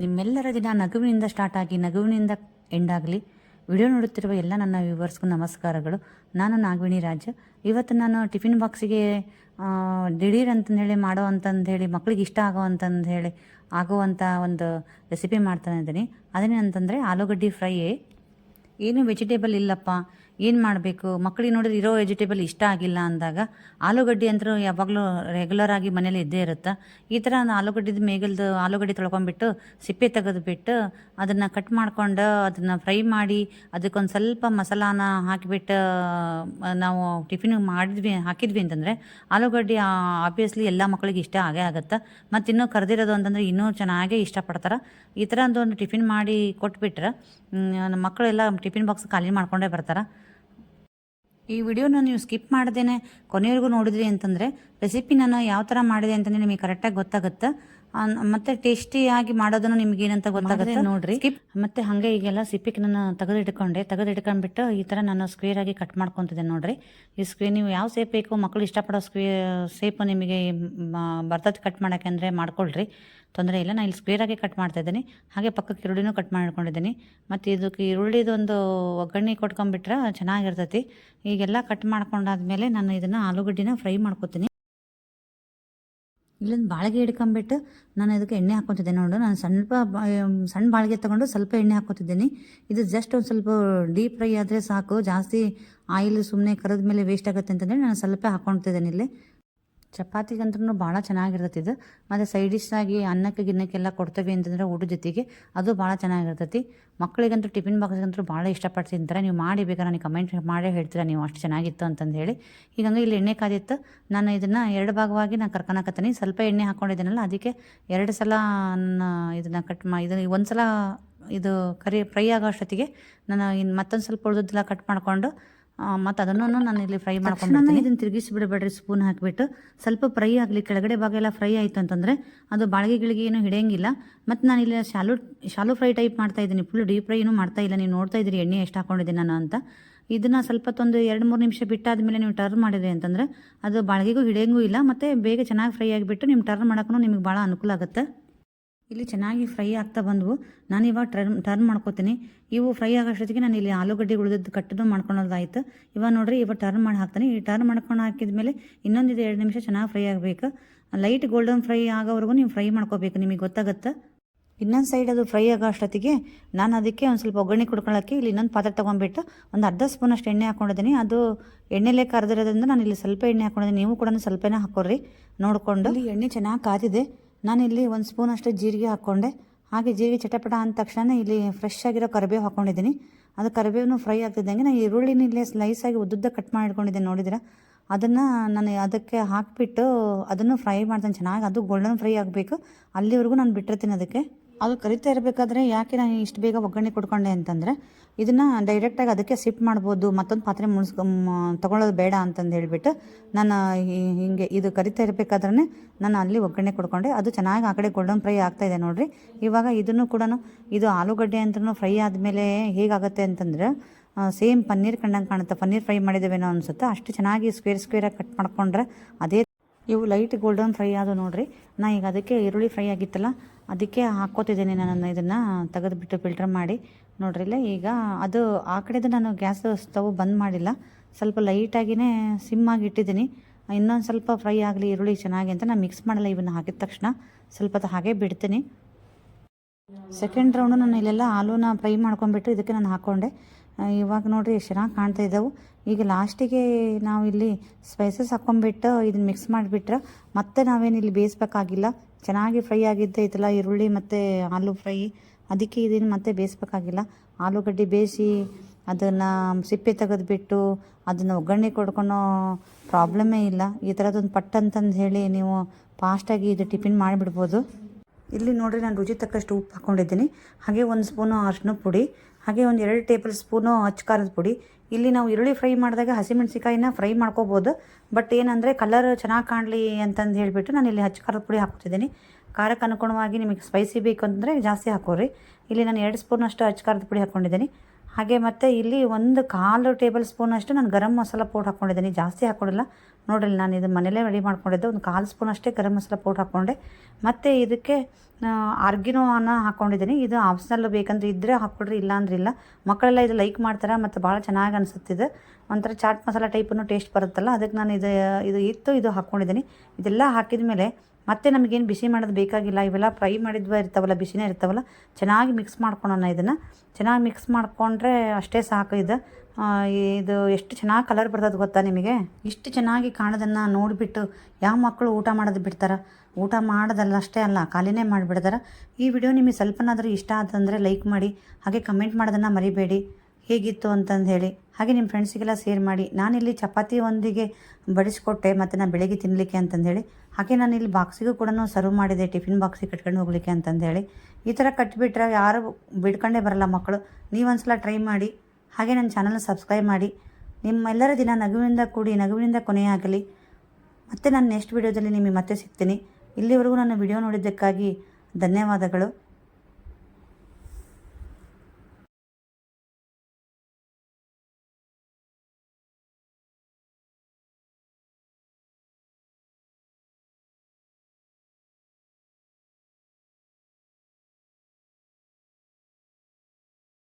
ನಿಮ್ಮೆಲ್ಲರ ದಿನ ನಗುವಿನಿಂದ ಸ್ಟಾರ್ಟ್ ಆಗಿ, ನಗುವಿನಿಂದ ಎಂಡ್ ಆಗಲಿ. ವಿಡಿಯೋ ನೋಡುತ್ತಿರುವ ಎಲ್ಲ ನನ್ನ ವ್ಯೂವರ್ಸ್ಗೂ ನಮಸ್ಕಾರಗಳು. ನಾನು ನಾಗವೇಣಿ ರಾಜ್. ಇವತ್ತು ನಾನು ಟಿಫಿನ್ ಬಾಕ್ಸಿಗೆ ದಿಢೀರ್ ಅಂತಂದೇಳಿ ಮಾಡೋ ಅಂತಂದು ಹೇಳಿ ಮಕ್ಳಿಗೆ ಇಷ್ಟ ಆಗೋ ಅಂತಂದು ಹೇಳಿ ಆಗುವಂಥ ಒಂದು ರೆಸಿಪಿ ಮಾಡ್ತಾನೆ ಇದ್ದೀನಿ. ಅದೇನಂತಂದರೆ ಆಲೂಗಡ್ಡೆ ಫ್ರೈ ಏನು ವೆಜಿಟೇಬಲ್ ಇಲ್ಲಪ್ಪ. ಏನು ಮಾಡಬೇಕು? ಮಕ್ಕಳಿಗೆ ನೋಡಿದ್ರೆ ಇರೋ ವೆಜಿಟೇಬಲ್ ಇಷ್ಟ ಆಗಿಲ್ಲ ಅಂದಾಗ ಆಲೂಗಡ್ಡೆ ಅಂತೂ ಯಾವಾಗಲೂ ರೆಗ್ಯುಲರ್ ಆಗಿ ಮನೇಲಿ ಇದ್ದೇ ಇರುತ್ತೆ? ಈ ಥರ ಆಲೂಗಡ್ಡೆದು ಮೇಗಲ್ದು ಆಲೂಗಡ್ಡೆ ತೊಳ್ಕೊಂಡ್ಬಿಟ್ಟು ಸಿಪ್ಪೆ ತೆಗೆದುಬಿಟ್ಟು ಅದನ್ನು ಕಟ್ ಮಾಡ್ಕೊಂಡು ಅದನ್ನು ಫ್ರೈ ಮಾಡಿ ಅದಕ್ಕೊಂದು ಸ್ವಲ್ಪ ಮಸಾಲಾನ ಹಾಕಿಬಿಟ್ಟು ನಾವು ಟಿಫಿನ್ ಮಾಡಿದ್ವಿ, ಹಾಕಿದ್ವಿ ಅಂತಂದರೆ ಆಲೂಗಡ್ಡೆ ಆಬ್ವಿಯಸ್ಲಿ ಎಲ್ಲ ಮಕ್ಕಳಿಗೆ ಇಷ್ಟ ಆಗೇ ಆಗುತ್ತೆ? ಮತ್ತು ಇನ್ನೂ ಕರೆದಿರೋದು ಅಂತಂದರೆ ಇನ್ನೂ ಚೆನ್ನಾಗೇ ಇಷ್ಟಪಡ್ತಾರೆ. ಈ ಥರ ಒಂದು ಟಿಫಿನ್ ಮಾಡಿ ಕೊಟ್ಬಿಟ್ರೆ ಮಕ್ಕಳೆಲ್ಲ ಟಿಫಿನ್ ಬಾಕ್ಸ್ ಖಾಲಿ ಮಾಡ್ಕೊಂಡೇ ಬರ್ತಾರೆ. ಈ ವಿಡಿಯೋನ ನೀವು ಸ್ಕಿಪ್ ಮಾಡ್ದೇನೆ ಕೊನೆವರೆಗೂ ನೋಡಿದ್ರಿ ಅಂತಂದರೆ ರೆಸಿಪಿ ನಾನು ಯಾವ ಥರ ಮಾಡಿದೆ ಅಂತಂದ್ರೆ ನಿಮಗೆ ಕರೆಕ್ಟಾಗಿ ಗೊತ್ತಾಗುತ್ತೆ. ಮತ್ತೆ ಟೇಸ್ಟಿಯಾಗಿ ಮಾಡೋದನ್ನು ನಿಮ್ಗೆ ಏನಂತ ಗೊತ್ತಾಗುತ್ತೆ ನೋಡ್ರಿ. ಮತ್ತೆ ಹಾಗೆ ಈಗೆಲ್ಲ ಸಿಪ್ಪಿಗೆ ನಾನು ತೆಗೆದಿಟ್ಕೊಂಡೆ. ತೆಗೆದಿಟ್ಕೊಂಡ್ಬಿಟ್ಟು ಈ ಥರ ನಾನು ಸ್ಕ್ವೇರ್ ಆಗಿ ಕಟ್ ಮಾಡ್ಕೊತಿದ್ದೆ ನೋಡ್ರಿ. ಈ ಸ್ಕ್ವೇರ್ ನೀವು ಯಾವ ಸೇಪ್ ಬೇಕು ಮಕ್ಕಳು ಇಷ್ಟಪಡೋ ಸ್ಕ್ವೇ ಸೇಪ್ ನಿಮಗೆ ಬರ್ತದೆ ಕಟ್ ಮಾಡೋಕ್ಕೆ ಅಂದರೆ ಮಾಡ್ಕೊಳ್ರಿ. ತೊಂದರೆ ಇಲ್ಲ. ನಾನು ಇಲ್ಲಿ ಸ್ಕ್ವೇರ್ ಆಗಿ ಕಟ್ ಮಾಡ್ತಾ ಇದ್ದೀನಿ. ಹಾಗೆ ಪಕ್ಕಕ್ಕೆ ಈರುಳ್ಳಿನೂ ಕಟ್ ಮಾಡ್ಕೊಂಡಿದ್ದೀನಿ. ಮತ್ತು ಇದಕ್ಕೆ ಈರುಳ್ಳಿದೊಂದು ಒಗ್ಗರಣೆ ಕೊಟ್ಕೊಂಡ್ಬಿಟ್ರೆ ಚೆನ್ನಾಗಿರ್ತೈತಿ. ಈಗೆಲ್ಲ ಕಟ್ ಮಾಡ್ಕೊಂಡಾದ್ಮೇಲೆ ನಾನು ಇದನ್ನು ಆಲೂಗಡ್ಡಿನ ಫ್ರೈ ಮಾಡ್ಕೊತೀನಿ. ಇಲ್ಲೊಂದು ಬಾಳಿಗೆ ಹಿಡ್ಕೊಂಬಿಟ್ಟು ನಾನು ಇದಕ್ಕೆ ಎಣ್ಣೆ ಹಾಕೋತಿದ್ದೆ ನೋಡು. ನಾನು ಸ್ವಲ್ಪ ಸಣ್ಣ ಬಾಳಿಗೆ ತಗೊಂಡು ಸ್ವಲ್ಪ ಎಣ್ಣೆ ಹಾಕೋತಿದ್ದೀನಿ ಇದು ಜಸ್ಟ್ ಒಂದು ಸ್ವಲ್ಪ ಡೀಪ್ ಫ್ರೈ ಆದರೆ ಸಾಕು. ಜಾಸ್ತಿ ಆಯಿಲ್ ಸುಮ್ಮನೆ ಕರೆದ ಮೇಲೆ ವೇಸ್ಟ್ ಆಗುತ್ತೆ ಅಂತಂದರೆ ನಾನು ಸ್ವಲ್ಪ ಹಾಕೊಳ್ತಿದ್ದೇನೆ ಇಲ್ಲಿ. ಚಪಾತಿಗಂತೂ ಭಾಳ ಚೆನ್ನಾಗಿರ್ತೈತಿ ಇದು. ಮತ್ತು ಸೈಡ್ ಡಿಶ್ಶಾಗಿ ಅನ್ನಕ್ಕೆ ಗಿನ್ನಕ್ಕೆಲ್ಲ ಕೊಡ್ತೇವೆ ಅಂತಂದರೆ ಊಟದ ಜೊತೆಗೆ ಅದು ಭಾಳ ಚೆನ್ನಾಗಿರ್ತೈತಿ. ಮಕ್ಕಳಿಗಂತೂ ಟಿಫಿನ್ ಬಾಕ್ಸ್ಗಂತೂ ಭಾಳ ಇಷ್ಟಪಟ್ಟು ತಿಂತಾರೆ. ನೀವು ಮಾಡಿ ಬೇಕಾದ್ರೆ ನನಗೆ ಕಮೆಂಟ್ ಮಾಡೇ ಹೇಳ್ತೀರಾ ನೀವು ಅಷ್ಟು ಚೆನ್ನಾಗಿತ್ತು ಅಂತಂದು ಹೇಳಿ. ಈಗ ಹಂಗೆ ಇಲ್ಲಿ ಎಣ್ಣೆ ಕಾದಿತ್ತು. ನಾನು ಇದನ್ನು ಎರಡು ಭಾಗವಾಗಿ ನಾನು ಕರ್ಕೊಳಕತ್ತೀನಿ ಸ್ವಲ್ಪ ಎಣ್ಣೆ ಹಾಕ್ಕೊಂಡಿದ್ದೀನಲ್ಲ ಅದಕ್ಕೆ ಎರಡು ಸಲ ನಾನು ಇದನ್ನು ಕಟ್ ಮಾ ಇದನ್ನು ಒಂದು ಸಲ ಇದು ಕರಿ ಫ್ರೈ ಆಗೋ ಅಷ್ಟೊತ್ತಿಗೆ ನಾನು ಇನ್ನು ಮತ್ತೊಂದು ಸ್ವಲ್ಪ ಉಳಿದದ್ದೆಲ್ಲ ಕಟ್ ಮಾಡಿಕೊಂಡು ಮತ್ತು ಅದನ್ನು ನಾನು ಇಲ್ಲಿ ಫ್ರೈ ಮಾಡ್ಕೊಂಡು ಇದನ್ನು ತಿರುಗಿಸಿ ಬಿಡಬೇಡ್ರಿ ಸ್ಪೂನ್ ಹಾಕಿಬಿಟ್ಟು. ಸ್ವಲ್ಪ ಫ್ರೈ ಆಗಲಿ ಕೆಳಗಡೆ ಭಾಗ ಎಲ್ಲ ಫ್ರೈ ಆಯಿತು ಅಂತಂದರೆ ಅದು ಬಾಳಿಗೆ ಗಿಳಿಗೆ ಏನು ಹಿಡಿಯಂಗಿಲ್ಲ. ಮತ್ತು ನಾನು ಇಲ್ಲಿ ಶಾಲು ಶಾಲು ಫ್ರೈ ಟೈಪ್ ಮಾಡ್ತಾ ಇದ್ದೀನಿ ಫುಲ್ ಡೀಪ್ ಫ್ರೈನೂ ಮಾಡ್ತಾ ಇಲ್ಲ. ನೀವು ನೋಡ್ತಾ ಇದ್ದೀರಿ ಎಣ್ಣೆ ಎಷ್ಟು ಹಾಕೊಂಡಿದ್ದೀನಿ ನಾನು ಅಂತ. ಇದನ್ನು ಸ್ವಲ್ಪ ಒಂದು ಎರಡು ಮೂರು ನಿಮಿಷ ಬಿಟ್ಟಾದ್ಮೇಲೆ ನೀವು ಟರ್ನ್ ಮಾಡಿದ್ರಿ ಅಂತಂದರೆ ಅದು ಬಾಳಿಗೆಗೂ ಹಿಡಿಯಂಗೂ ಇಲ್ಲ. ಮತ್ತು ಬೇಗ ಚೆನ್ನಾಗಿ ಫ್ರೈ ಆಗಿಬಿಟ್ಟು ನಿಮ್ಮ ಟರ್ನ್ ಮಾಡೋಕ್ಕೂ ನಿಮಗೆ ಭಾಳ ಅನುಕೂಲ ಆಗುತ್ತೆ. ಇಲ್ಲಿ ಚೆನ್ನಾಗಿ ಫ್ರೈ ಆಗ್ತಾ ಬಂದವು. ನಾನು ಇವಾಗ ಟರ್ನ್ ಟರ್ನ್ ಮಾಡ್ಕೋತೀನಿ. ಇವು ಫ್ರೈ ಆಗೋಷ್ಟೊತ್ತಿಗೆ ನಾನು ಇಲ್ಲಿ ಆಲೂಗಡ್ಡೆ ಉಳಿದದ್ದು ಕಟ್ಟದು ಮಾಡ್ಕೊಳೋದಾಯ್ತು. ಇವಾಗ ನೋಡ್ರಿ, ಇವಾಗ ಟರ್ನ್ ಮಾಡಿ ಹಾಕ್ತೀನಿ. ಈ ಟರ್ನ್ ಮಾಡ್ಕೊಂಡು ಹಾಕಿದ್ಮೇಲೆ ಇನ್ನೊಂದು ಇದು ಎರಡು ನಿಮಿಷ ಚೆನ್ನಾಗಿ ಫ್ರೈ ಆಗಬೇಕು. ಲೈಟ್ ಗೋಲ್ಡನ್ ಫ್ರೈ ಆಗೋವರೆಗೂ ನೀವು ಫ್ರೈ ಮಾಡ್ಕೋಬೇಕು, ನಿಮಗೆ ಗೊತ್ತಾಗುತ್ತೆ? ಇನ್ನೊಂದು ಸೈಡ್ ಅದು ಫ್ರೈ ಆಗೋ ಅಷ್ಟೊತ್ತಿಗೆ ನಾನು ಅದಕ್ಕೆ ಒಂದು ಸ್ವಲ್ಪ ಒಗ್ಗರಣೆ ಕುಡ್ಕೊಳ್ಳೋಕ್ಕೆ ಇಲ್ಲಿ ಇನ್ನೊಂದು ಪಾತ್ರೆ ತೊಗೊಂಡ್ಬಿಟ್ಟು ಒಂದು ಅರ್ಧ ಸ್ಪೂನಷ್ಟು ಎಣ್ಣೆ ಹಾಕೊಂಡಿದ್ದೀನಿ. ಅದು ಎಣ್ಣೆಲೆ ಕರೆದಿರೋದ್ರಿಂದ ನಾನು ಇಲ್ಲಿ ಸ್ವಲ್ಪ ಎಣ್ಣೆ ಹಾಕೊಂಡಿದ್ದೀನಿ. ನೀವು ಕೂಡ ಸ್ವಲ್ಪನೇ ಹಾಕೋರಿ ನೋಡಿಕೊಂಡು. ಎಣ್ಣೆ ಚೆನ್ನಾಗಿ ಕಾದಿದೆ. ನಾನು ಇಲ್ಲಿ ಒಂದು ಸ್ಪೂನ್ ಅಷ್ಟು ಜೀರಿಗೆ ಹಾಕ್ಕೊಂಡೆ. ಹಾಗೆ ಜೀರಿಗೆ ಚಟಪಟ ಅಂದ ತಕ್ಷಣ ಇಲ್ಲಿ ಫ್ರೆಶ್ ಆಗಿರೋ ಕರಿಬೇವು ಹಾಕ್ಕೊಂಡಿದ್ದೀನಿ ಅದು ಕರಿಬೇವು ಫ್ರೈ ಆಗ್ತಿದ್ದಂಗೆ ನಾನು ಈರುಳ್ಳಿನ ಇಲ್ಲೇ ಸ್ಲೈಸ್ ಆಗಿ ಉದ್ದುದ್ದ ಕಟ್ ಮಾಡಿಕೊಂಡಿದ್ದೀನಿ ನೋಡಿದ್ರೆ ಅದನ್ನು ನಾನು ಅದಕ್ಕೆ ಹಾಕಿಬಿಟ್ಟು ಅದನ್ನು ಫ್ರೈ ಮಾಡ್ತೀನಿ. ಚೆನ್ನಾಗಿ ಅದು ಗೋಲ್ಡನ್ ಫ್ರೈ ಆಗಬೇಕು. ಅಲ್ಲಿವರೆಗೂ ನಾನು ಬಿಟ್ಟಿರ್ತೀನಿ ಅದಕ್ಕೆ. ಅದು ಕರಿತಾ ಇರಬೇಕಾದ್ರೆ ಯಾಕೆ ನಾನು ಇಷ್ಟು ಬೇಗ ಒಗ್ಗರಣೆ ಕೊಡ್ಕೊಂಡೆ ಅಂತಂದರೆ, ಇದನ್ನು ಡೈರೆಕ್ಟಾಗಿ ಅದಕ್ಕೆ ಶಿಫ್ಟ್ ಮಾಡ್ಬೋದು, ಮತ್ತೊಂದು ಪಾತ್ರೆ ಮುಣಿಸ್ಕೊ ತೊಗೊಳ್ಳೋದು ಬೇಡ ಅಂತಂದು ಹೇಳಿಬಿಟ್ಟು ನಾನು ಹೀಗೆ ಹಿಂಗೆ ಇದು ಕರಿತಾ ಇರಬೇಕಾದ್ರೆ ನಾನು ಅಲ್ಲಿ ಒಗ್ಗರಣೆ ಕೊಡ್ಕೊಂಡೆ. ಅದು ಚೆನ್ನಾಗಿ ಆ ಕಡೆ ಗೋಲ್ಡನ್ ಫ್ರೈ ಆಗ್ತಾ ಇದೆ ನೋಡಿರಿ. ಇವಾಗ ಇದನ್ನು ಕೂಡ ಇದು ಆಲೂಗಡ್ಡೆ ಅಂತೂ ಫ್ರೈ ಆದಮೇಲೆ ಹೇಗಾಗುತ್ತೆ ಅಂತಂದ್ರೆ ಸೇಮ್ ಪನ್ನೀರ್ ಕಂಡಂಗೆ ಕಾಣುತ್ತೆ. ಪನ್ನೀರ್ ಫ್ರೈ ಮಾಡಿದ್ದೇವೇನೋ ಅನಿಸುತ್ತೆ. ಅಷ್ಟು ಚೆನ್ನಾಗಿ ಸ್ಕ್ವೇರ್ ಸ್ಕ್ವೇರಾಗಿ ಕಟ್ ಮಾಡ್ಕೊಂಡ್ರೆ ಅದೇ ಇವು ಲೈಟ್ ಗೋಲ್ಡನ್ ಫ್ರೈ ಆದ ನೋಡಿರಿ. ನಾ ಈಗ ಅದಕ್ಕೆ ಈರುಳ್ಳಿ ಫ್ರೈ ಆಗಿತ್ತಲ್ಲ ಅದಕ್ಕೆ ಹಾಕ್ಕೋತಿದ್ದೀನಿ ನಾನು ಇದನ್ನು ತೆಗೆದುಬಿಟ್ಟು ಫಿಲ್ಟರ್ ಮಾಡಿ. ನೋಡ್ರಿ ಇಲ್ಲ, ಈಗ ಅದು ಆ ಕಡೆದು ನಾನು ಗ್ಯಾಸ್ ಸ್ಟವ್ ಬಂದ್ ಮಾಡಿಲ್ಲ. ಸ್ವಲ್ಪ ಲೈಟಾಗಿಯೇ ಸಿಮ್ ಆಗಿ ಇಟ್ಟಿದ್ದೀನಿ. ಇನ್ನೊಂದು ಸ್ವಲ್ಪ ಫ್ರೈ ಆಗಲಿ, ಈರುಳ್ಳಿ ಚೆನ್ನಾಗಿ ಅಂತ ನಾನು ಮಿಕ್ಸ್ ಮಾಡಲ್ಲ, ಇವನ್ನ ಹಾಕಿದ ತಕ್ಷಣ. ಸ್ವಲ್ಪ ಹೊತ್ತು ಹಾಗೆ ಬಿಡ್ತೀನಿ. ಸೆಕೆಂಡ್ ರೌಂಡು ನಾನು ಇಲ್ಲೆಲ್ಲ ಆಲೂನ ಫ್ರೈ ಮಾಡ್ಕೊಂಡ್ಬಿಟ್ಟು ಇದಕ್ಕೆ ನಾನು ಹಾಕ್ಕೊಂಡೆ ಇವಾಗ ನೋಡಿರಿ ಎಷ್ಟು ಚೆನ್ನಾಗಿ ಕಾಣ್ತಾ ಇದ್ದವು ಈಗ ಲಾಸ್ಟಿಗೆ ನಾವು ಇಲ್ಲಿ ಸ್ಪೈಸಸ್ ಹಾಕ್ಕೊಂಡ್ಬಿಟ್ಟು ಇದನ್ನ ಮಿಕ್ಸ್ ಮಾಡಿಬಿಟ್ರೆ ಮತ್ತೆ ನಾವೇನು ಇಲ್ಲಿ ಬೇಯಿಸ್ಬೇಕಾಗಿಲ್ಲ. ಚೆನ್ನಾಗಿ ಫ್ರೈ ಆಗಿದ್ದೈತಲ್ಲ ಈರುಳ್ಳಿ ಮತ್ತು ಆಲೂ ಫ್ರೈ, ಅದಕ್ಕೆ ಇದನ್ನು ಮತ್ತೆ ಬೇಯಿಸ್ಬೇಕಾಗಿಲ್ಲ. ಆಲೂಗಡ್ಡೆ ಬೇಯಿಸಿ ಅದನ್ನು ಸಿಪ್ಪೆ ತೆಗೆದುಬಿಟ್ಟು ಅದನ್ನು ಒಗ್ಗರಣೆ ಕೊಡ್ಕೊಳೋ ಪ್ರಾಬ್ಲಮೇ ಇಲ್ಲ. ಈ ಥರದ್ದೊಂದು ಪಟ್ ಅಂತಂದು ಹೇಳಿ ನೀವು ಫಾಸ್ಟಾಗಿ ಇದು ಟಿಫಿನ್ ಮಾಡಿಬಿಡ್ಬೋದು. ಇಲ್ಲಿ ನೋಡಿರಿ ನಾನು ರುಚಿ ತಕ್ಕಷ್ಟು ಉಪ್ಪು ಹಾಕ್ಕೊಂಡಿದ್ದೀನಿ ಹಾಗೆ ಒಂದು ಸ್ಪೂನು ಅರಿಶಿನ ಪುಡಿ, ಹಾಗೆ ಒಂದು ಎರಡು ಟೇಬಲ್ ಸ್ಪೂನು ಅಚ್ಚ ಖಾರದ ಪುಡಿ. ಇಲ್ಲಿ ನಾವು ಈರುಳ್ಳಿ ಫ್ರೈ ಮಾಡಿದಾಗ ಹಸಿಮೆಣಸಿಕಾಯಿನ ಫ್ರೈ ಮಾಡ್ಕೋಬೋದು. ಬಟ್ ಏನಂದರೆ ಕಲರ್ ಚೆನ್ನಾಗಿ ಕಾಣಲಿ ಅಂತಂದು ಹೇಳಿಬಿಟ್ಟು ನಾನು ಇಲ್ಲಿ ಖಾರದ ಪುಡಿ ಹಾಕ್ತಿದ್ದೀನಿ ಖಾರಕ್ಕೆ ಅನುಗುಣವಾಗಿ ನಿಮಗೆ ಸ್ಪೈಸಿ ಬೇಕು ಅಂದರೆ ಜಾಸ್ತಿ ಹಾಕೋರಿ. ಇಲ್ಲಿ ನಾನು ಎರಡು ಸ್ಪೂನಷ್ಟು ಅಚ್ಚ ಖಾರದ ಪುಡಿ ಹಾಕ್ಕೊಂಡಿದ್ದೀನಿ ಹಾಗೆ ಮತ್ತು ಇಲ್ಲಿ ಒಂದು ಕಾಲು ಟೇಬಲ್ ಸ್ಪೂನ್ ಅಷ್ಟು ನಾನು ಗರಂ ಮಸಾಲ ಪೌಡ್ ಹಾಕ್ಕೊಂಡಿದ್ದೀನಿ. ಜಾಸ್ತಿ ಹಾಕ್ಕೊಡಿಲ್ಲ. ನೋಡಿಲ್ಲ ನಾನು ಇದು ಮನೇಲೇ ರೆಡಿ ಮಾಡ್ಕೊಂಡಿದ್ದೆ. ಒಂದು ಕಾಲು ಸ್ಪೂನ್ ಅಷ್ಟೇ ಗರಂ ಮಸಾಲ ಪೌಡ್ರ್ ಹಾಕ್ಕೊಂಡೆ. ಮತ್ತು ಇದಕ್ಕೆ ಆರ್ಗಿನೋನ ಹಾಕ್ಕೊಂಡಿದ್ದೀನಿ. ಇದು ಆಪ್ಷನಲ್ ಬೇಕಂದ್ರೆ ಇದ್ದರೆ ಹಾಕ್ಕೊಡ್ರಿ ಇಲ್ಲ ಅಂದ್ರೆ ಇಲ್ಲ ಮಕ್ಕಳೆಲ್ಲ ಇದು ಲೈಕ್ ಮಾಡ್ತಾರೆ ಮತ್ತು ಭಾಳ ಚೆನ್ನಾಗಿ ಅನಿಸುತ್ತಿದೆ. ಒಂಥರ ಚಾಟ್ ಮಸಾಲ ಟೈಪನ್ನು ಟೇಸ್ಟ್ ಬರುತ್ತಲ್ಲ, ಅದಕ್ಕೆ ನಾನು ಇದು ಇದು ಇತ್ತು, ಇದು ಹಾಕ್ಕೊಂಡಿದ್ದೀನಿ. ಇದೆಲ್ಲ ಹಾಕಿದ ಮೇಲೆ ಮತ್ತೆ ನಮಗೇನು ಬಿಸಿ ಮಾಡೋದು ಬೇಕಾಗಿಲ್ಲ, ಇವೆಲ್ಲ ಫ್ರೈ ಮಾಡಿದ್ವ ಇರ್ತಾವಲ್ಲ, ಬಿಸಿನೇ ಇರ್ತಾವಲ್ಲ, ಚೆನ್ನಾಗಿ ಮಿಕ್ಸ್ ಮಾಡ್ಕೊಳೋಣ ಇದನ್ನು. ಚೆನ್ನಾಗಿ ಮಿಕ್ಸ್ ಮಾಡಿಕೊಂಡ್ರೆ ಅಷ್ಟೇ ಸಾಕು ಇದು. ಇದು ಎಷ್ಟು ಚೆನ್ನಾಗಿ ಕಲರ್ ಬರ್ತದೆ ಗೊತ್ತಾ ನಿಮಗೆ? ಇಷ್ಟು ಚೆನ್ನಾಗಿ ಕಾಣೋದನ್ನು ನೋಡಿಬಿಟ್ಟು ಯಾವ ಮಕ್ಕಳು ಊಟ ಮಾಡೋದು ಬಿಡ್ತಾರೆ? ಊಟ ಮಾಡೋದಲ್ಲ ಅಷ್ಟೇ ಅಲ್ಲ, ಖಾಲಿನೇ ಮಾಡಿಬಿಡ್ತಾರೆ. ಈ ವಿಡಿಯೋ ನಿಮಗೆ ಸ್ವಲ್ಪನಾದರೂ ಇಷ್ಟ ಆತಂದರೆ ಲೈಕ್ ಮಾಡಿ, ಹಾಗೆ ಕಮೆಂಟ್ ಮಾಡೋದನ್ನು ಮರಿಬೇಡಿ. ಹೇಗಿತ್ತು ಅಂತಂದು ಹೇಳಿ. ಹಾಗೆ ನಿಮ್ಮ ಫ್ರೆಂಡ್ಸಿಗೆಲ್ಲ ಶೇರ್ ಮಾಡಿ. ನಾನಿಲ್ಲಿ ಚಪಾತಿ ಒಂದಿಗೆ ಬಡಿಸ್ಕೊಟ್ಟೆ, ಮತ್ತು ನಾನು ಬೆಳಗ್ಗೆ ತಿನ್ನಲಿಕ್ಕೆ ಅಂತಂದು ಹೇಳಿ. ಹಾಗೆ ನಾನು ಇಲ್ಲಿ ಬಾಕ್ಸಿಗೂ ಕೂಡ ಸರ್ವ್ ಮಾಡಿದೆ, ಟಿಫಿನ್ ಬಾಕ್ಸಿಗೆ ಕಟ್ಕೊಂಡು ಹೋಗ್ಲಿಕ್ಕೆ ಅಂತಂದು ಹೇಳಿ. ಈ ಥರ ಕಟ್ಟಿಬಿಟ್ರೆ ಯಾರು ಬಿಡ್ಕೊಂಡೇ ಬರಲ್ಲ ಮಕ್ಕಳು. ನೀವೊಂದ್ಸಲ ಟ್ರೈ ಮಾಡಿ. ಹಾಗೆ ನನ್ನ ಚಾನಲ್ನ ಸಬ್ಸ್ಕ್ರೈಬ್ ಮಾಡಿ. ನಿಮ್ಮೆಲ್ಲರ ದಿನ ನಗುವಿನಿಂದ ಕೂಡಿ, ನಗುವಿನಿಂದ ಕೊನೆಯಾಗಲಿ. ಮತ್ತು ನಾನು ನೆಕ್ಸ್ಟ್ ವಿಡಿಯೋದಲ್ಲಿ ನಿಮಗೆ ಮತ್ತೆ ಸಿಗ್ತೀನಿ. ಇಲ್ಲಿವರೆಗೂ ನನ್ನ ವಿಡಿಯೋ ನೋಡಿದ್ದಕ್ಕಾಗಿ ಧನ್ಯವಾದಗಳು.